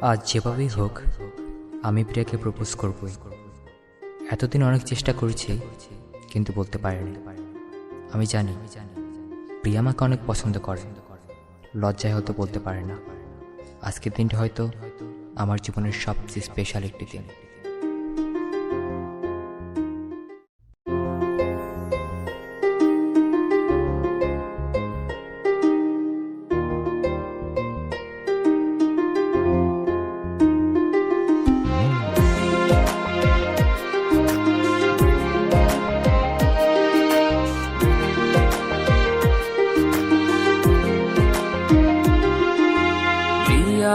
আজ যেভাবেই হোক, আমি প্রিয়াকে প্রপোজ করবই। এতদিন অনেক চেষ্টা করেছি, কিন্তু বলতে পারিনি। আমি জানি, প্রিয়া আমাকে অনেক পছন্দ করে। লজ্জায় হয়তো বলতে পারে না। আজকের দিনটি হয়তো আমার জীবনের সবচেয়ে স্পেশাল একটি দিন।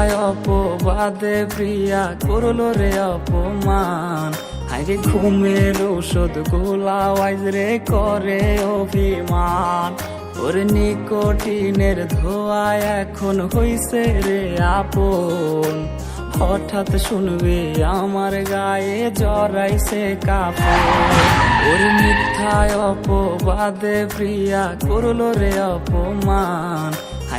মিথ্যায় অপবাদে প্রিয়া করল রে অপমান। আরে ঘুমের ঔষধ গোলা রে করে অভিমান। ওর নিকোটিনের ধোয়া এখন হইছে রে আপন। হঠাৎ শুনবে আমার গায়ে জড়াইছে কাপড় ওর মিথ্যায় অপবাদে প্রিয়া করল রে অপমান।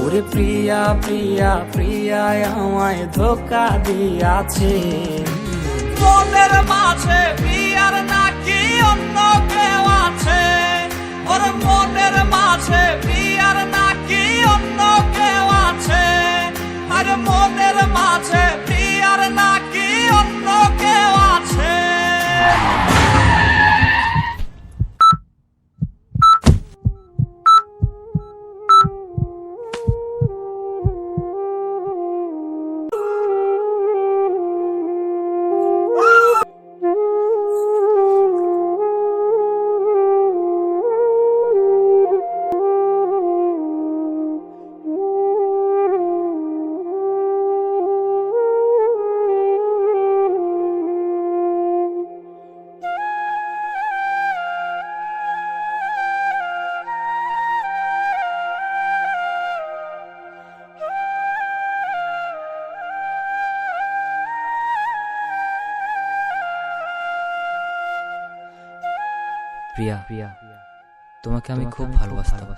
ওরে প্রিয়া প্রিয়া প্রিয়া আমায় ধোকা দিয়াছে। মনের মাঝে প্রিয়ার নাকি অন্য কেউ আছে? ওর মনের মাঝে প্রিয়া প্রিয়া তোমাকে আমি খুব ভালোবাসতাম।